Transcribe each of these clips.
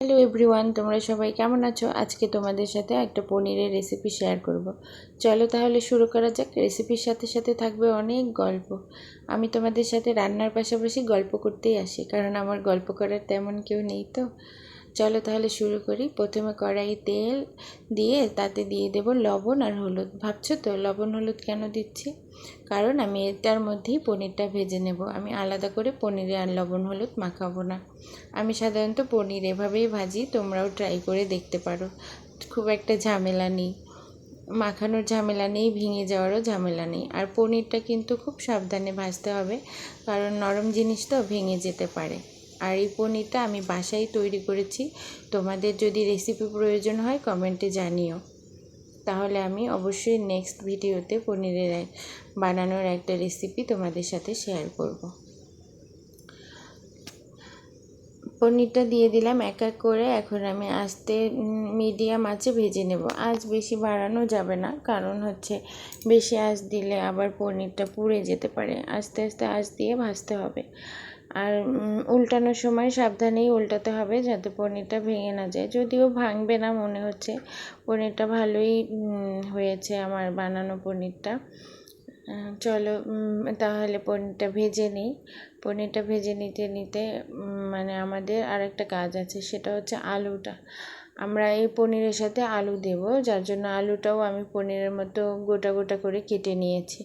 Hello everyone, তোমরা সবাই কেমন আছো? আজকে তোমাদের সাথে একটা পনিরের রেসিপি শেয়ার করব। চলো তাহলে শুরু করা যাক। রেসিপির সাথে সাথে থাকবে অনেক গল্প। আমি তোমাদের সাথে রান্নার পাশাপাশি গল্প করতেই আসি, কারণ আমার গল্প করার তেমন কেউ নেই তো। চলো তাহলে শুরু করি। প্রথমে কড়াই তেল দিয়ে তাতে দিয়ে দেব লবণ আর হলুদ। ভাবছ তো লবণ হলুদ কেন দিচ্ছি? কারণ আমি এটার মধ্যেই পনিরটা ভেজে নেব। আমি আলাদা করে পনিরে আর লবণ হলুদ মাখাবো না। আমি সাধারণত পনির এভাবেই ভাজি, তোমরাও ট্রাই করে দেখতে পারো। খুব একটা ঝামেলা নেই। মাখানোর ঝামেলা নেই, ভেঙে যাওয়ারও ঝামেলা নেই। আর পনিরটা কিন্তু খুব সাবধানে ভাজতে হবে, কারণ নরম জিনিস তো ভেঙে যেতে পারে। আর এই পনিরটা আমি বাসায় তৈরি করেছি। তোমাদের যদি রেসিপি প্রয়োজন হয় কমেন্টে জানিও। তাহলে আমি অবশ্যই নেক্সট ভিডিওতে পনিরের বানানোর একটা রেসিপি তোমাদের সাথে শেয়ার করব। পনিরটা দিয়ে দিলাম এক এক করে। এখন আমি আস্তে মিডিয়াম আঁচে ভেজে নেব। আজ বেশি বাড়ানো যাবে না, কারণ হচ্ছে বেশি আঁচ দিলে আবার পনিরটা পুড়ে যেতে পারে। আস্তে আস্তে আঁচ দিয়ে ভাজতে হবে। আর উল্টানোর সময় সাবধানেই উল্টাতে হবে যাতে পনিরটা ভেঙে না যায়। যদিও ভাঙবে না মনে হচ্ছে। পনিরটা ভালোই হয়েছে আমার বানানো পনিরটা। চলো তাহলে পনিরটা ভেজে নিই। পনিরটা ভেজে নিতে নিতে মানে আমাদের আর একটা কাজ আছে, সেটা হচ্ছে আলুটা। আমরা এই পনিরের সাথে আলু দেব, যার জন্য আলুটাও আমি পনিরের মতো গোটা গোটা করে কেটে নিয়েছি।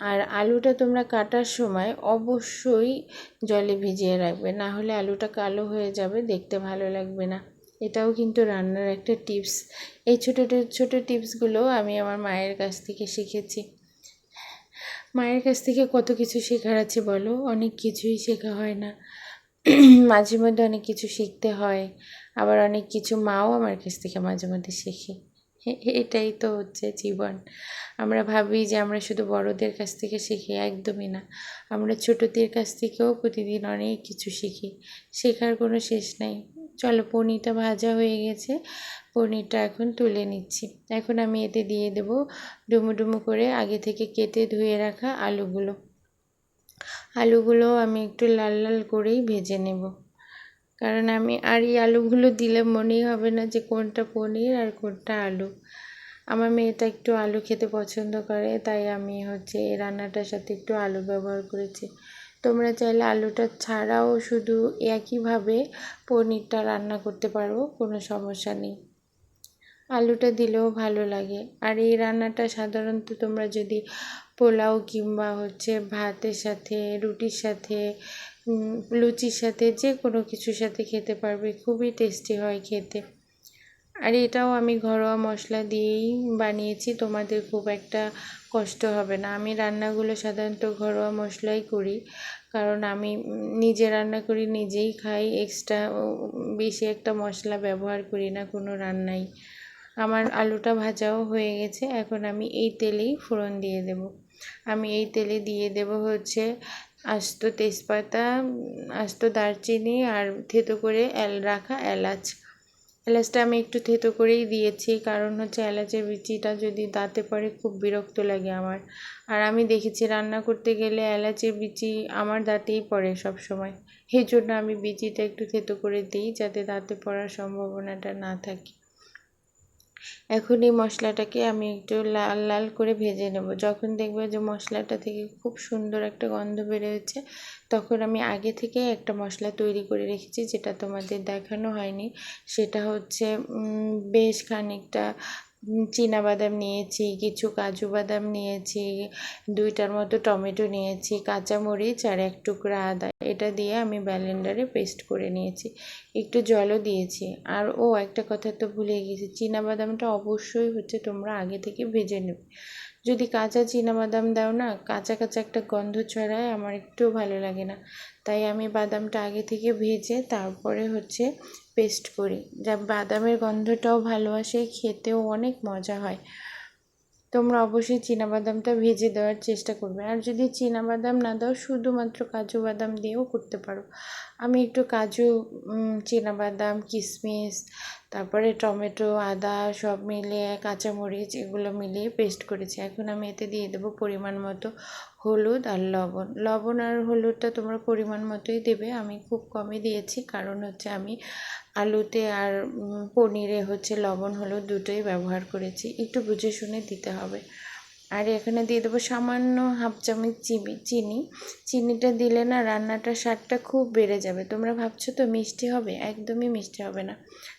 আর আলুটা তোমরা কাটার সময় অবশ্যই জলে ভিজিয়ে রাখবে, না হলে আলুটা কালো হয়ে যাবে, দেখতে ভালো লাগবে না। এটাও কিন্তু রান্নার একটা টিপস। এই ছোটো ছোটো টিপসগুলো আমি আমার মায়ের কাছ থেকে শিখেছি। মায়ের কাছ থেকে কত কিছু শেখার আছে বলো? অনেক কিছুই শেখা হয় না। মাঝে মধ্যে অনেক কিছু শিখতে হয়। আবার অনেক কিছু মাও আমার কাছ থেকে মাঝে মধ্যে শেখে। এটাই তো হচ্ছে জীবন। আমরা ভাবি যে আমরা শুধু বড়দের কাছ থেকে শিখি, একদমই না। আমরা ছোটদের কাছ থেকেও প্রতিদিন অনেক কিছু শিখি। শেখার কোনো শেষ নাই। চলো, পনিরটা ভাজা হয়ে গেছে। পনিরটা এখন তুলে নিচ্ছি। এখন আমি এতে দিয়ে দেব ডুমো ডুমো করে আগে থেকে কেটে ধুয়ে রাখা আলুগুলো। আলুগুলো আমি একটু লাল লাল করেই ভেজে নেব। কারণ আমি আর এই আলুগুলো দিলে মনেই হবে না যে কোনটা পনির আর কোনটা আলু। আমার মেয়েটা একটু আলু খেতে পছন্দ করে, তাই আমি হচ্ছে এই রান্নাটার সাথে একটু আলু ব্যবহার করেছি। তোমরা চাইলে আলুটা ছাড়াও শুধু একইভাবে পনিরটা রান্না করতে পারো, কোনো সমস্যা নেই। আলুটা দিলেও ভালো লাগে। আর এই রান্নাটা সাধারণত তোমরা যদি পোলাও কিংবা হচ্ছে ভাতের সাথে, রুটির সাথে লুচির সাথে যে কোনো কিছুর সাথে খেতে পারবে। খুবই টেস্টি হয় খেতে। আর এটাও আমি ঘরোয়া মশলা দিয়েই বানিয়েছি, তোমাদের খুব একটা কষ্ট হবে না। আমি রান্নাগুলো সাধারণত ঘরোয়া মশলাই করি, কারণ আমি নিজে রান্না করি, নিজেই খাই। এক্সট্রা বেশি একটা মশলা ব্যবহার করি না কোনো রান্নাই আমার আলুটা ভাজাও হয়ে গেছে, এখন আমি এই তেলেই ফোড়ন দিয়ে দেব। আমি এই তেলে দিয়ে দেব হচ্ছে আস্ত তেজপাতা, আস্ত দারচিনি আর থেতো করে এল, রাখা এলাচ। এলাচটা আমি একটু থেতো করেই দিয়েছি কারণ হচ্ছে এলাচের বিচিটা যদি দাঁতে পড়ে খুব বিরক্ত লাগে আমার। আর আমি দেখেছি রান্না করতে গেলে এলাচের বিচি আমার দাঁতেই পড়ে সব সময় এই জন্য আমি বিচিটা একটু থেতো করে দিই যাতে দাঁতে পড়ার সম্ভাবনাটা না থাকে। এখন এই মশলাটাকে আমি একটু লাল লাল করে ভেজে নেব। যখন দেখবে যে মশলাটা থেকে খুব সুন্দর একটা গন্ধ বেরোচ্ছে, তখন আমি আগে থেকে একটা মশলা তৈরি করে রেখেছি, যেটা তোমাদের দেখানো হয়নি। সেটা হচ্ছে বেশ খানিকটা বাদাম নিয়েছি, কিছু কাজু বাদাম নিয়েছি, দুইটার মতো টমেটো নিয়েছি, কাঁচামরিচ আর এক টুকরা আদা। এটা দিয়ে আমি ব্যালেন্ডারে পেস্ট করে নিয়েছি। একটু জলও দিয়েছি। আর ও, একটা কথা তো ভুলে গেছি বাদামটা অবশ্যই হচ্ছে তোমরা আগে থেকে ভেজে নেবে। যদি কাঁচা বাদাম দাও না, কাঁচা কাঁচা একটা গন্ধ ছড়ায় আমার একটুও ভালো লাগে না। তাই আমি বাদামটা আগে থেকে ভেজে তারপরে হচ্ছে পেস্ট করি। যা বাদামের গন্ধটাও ভালো আসে খেতেও অনেক মজা হয়। তোমরা অবশ্যই বাদামটা ভেজে দেওয়ার চেষ্টা করবে। আর যদি বাদাম না দাও, শুধুমাত্র কাজু বাদাম দিয়েও করতে পারো। আমি একটু কাজু বাদাম কিশমিশ তারপরে টমেটো, আদা সব মিলিয়ে কাঁচামরিচ এগুলো মিলিয়ে পেস্ট করেছি। এখন আমি এতে দিয়ে দেবো পরিমাণ মতো হলুদ আর লবণ। লবণ আর হলুদটা তোমরা পরিমাণ মতোই দেবে। আমি খুব কমই দিয়েছি কারণ হচ্ছে আমি আলুতে আর পনিরে হচ্ছে লবণ, হলুদ দুটোই ব্যবহার করেছি। একটু বুঝে শুনে দিতে হবে। আর এখানে দিয়ে দেবো সামান্য হাফ চামচ চিনি চিনি। চিনিটা দিলে না রান্নাটার স্বাদটা খুব বেড়ে যাবে। তোমরা ভাবছ তো মিষ্টি হবে? একদমই মিষ্টি হবে না।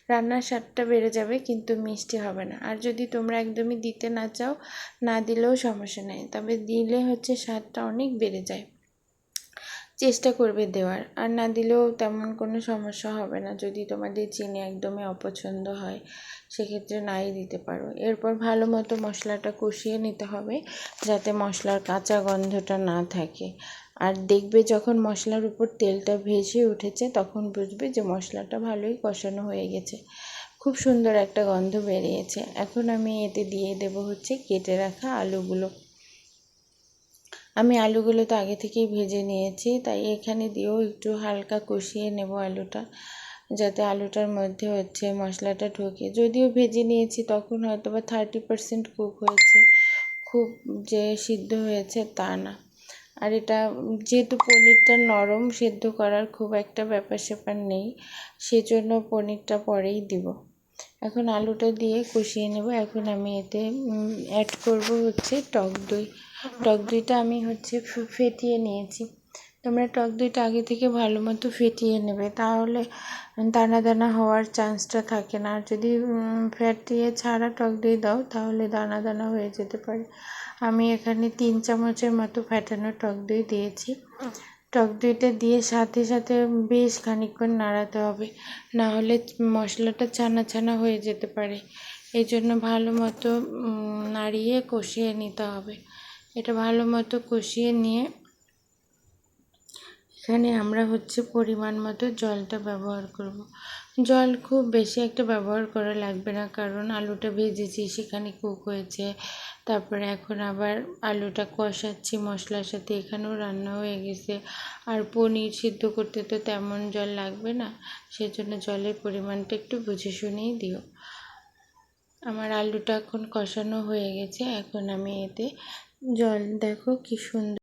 রান্নার স্বাদটা বেড়ে যাবে, কিন্তু মিষ্টি হবে না। আর যদি তোমরা একদমই দিতে না চাও, না দিলেও সমস্যা নেই। তবে দিলে হচ্ছে স্বাদটা অনেক বেড়ে যায়। চেষ্টা করবে দেওয়ার। আর না দিলেও তেমন কোনো সমস্যা হবে না। যদি তোমাদের চিনি একদমই অপছন্দ হয়, সেক্ষেত্রে নাই দিতে পারো। এরপর ভালো মতো মশলাটা কষিয়ে নিতে হবে, যাতে মশলার কাঁচা গন্ধটা না থাকে। আর দেখবে যখন মশলার উপর তেলটা ভেসে উঠেছে, তখন বুঝবে যে মশলাটা ভালোই কষানো হয়ে গেছে। খুব সুন্দর একটা গন্ধ বেরিয়েছে। এখন আমি এতে দিয়ে দেব হচ্ছে কেটে রাখা আলুগুলো। আমি আলুগুলো তো আগে থেকেই ভেজে নিয়েছি, তাই এখানে দিয়েও একটু হালকা কষিয়ে নেব আলুটা, যাতে আলুটার মধ্যে হচ্ছে মশলাটা ঢোকে। যদিও ভেজে নিয়েছি, তখন হয়তো বা থার্টি পার্সেন্ট কুক হয়েছে। খুব যে সিদ্ধ হয়েছে তা না। আর এটা যেহেতু পনিরটা নরম, সেদ্ধ করার খুব একটা ব্যাপার স্যাপার নেই। সেজন্য পনিরটা পরেই দিব। এখন আলুটা দিয়ে কষিয়ে নেব। এখন আমি এতে অ্যাড করব হচ্ছে টক দই। টক দইটা আমি হচ্ছে ফেটিয়ে নিয়েছি। তোমরা টক দইটা আগে থেকে ভালো মতো ফেটিয়ে নেবে। তাহলে দানা দানা হওয়ার চান্সটা থাকে না। আর যদি ফেটিয়ে ছাড়া টক দই দাও, তাহলে দানা দানা হয়ে যেতে পারে। আমি এখানে তিন চামচের মতো ফেটানো টক দই দিয়েছি। টক দইটা দিয়ে সাথে সাথে বেশ খানিকক্ষণ নাড়াতে হবে। না হলে মশলাটা ছানা ছানা হয়ে যেতে পারে। এই জন্য ভালো মতো নাড়িয়ে কষিয়ে নিতে হবে। এটা ভালো মতো কষিয়ে নিয়ে এখানে আমরা হচ্ছে পরিমাণ মতো জলটা ব্যবহার করব। জল খুব বেশি একটা ব্যবহার করা লাগবে না, কারণ আলুটা ভেজেছি, সেখানে কুক হয়েছে। তারপরে এখন আবার আলুটা কষাচ্ছি, মশলার সাথে এখানেও রান্না হয়ে গেছে। আর পনির সিদ্ধ করতে তো তেমন জল লাগবে না, সেজন্য জলের পরিমাণটা একটু বুঝে শুনেই দিও। আমার আলুটা এখন কষানো হয়ে গেছে, এখন আমি এতে জল, দেখো কি সুন্দর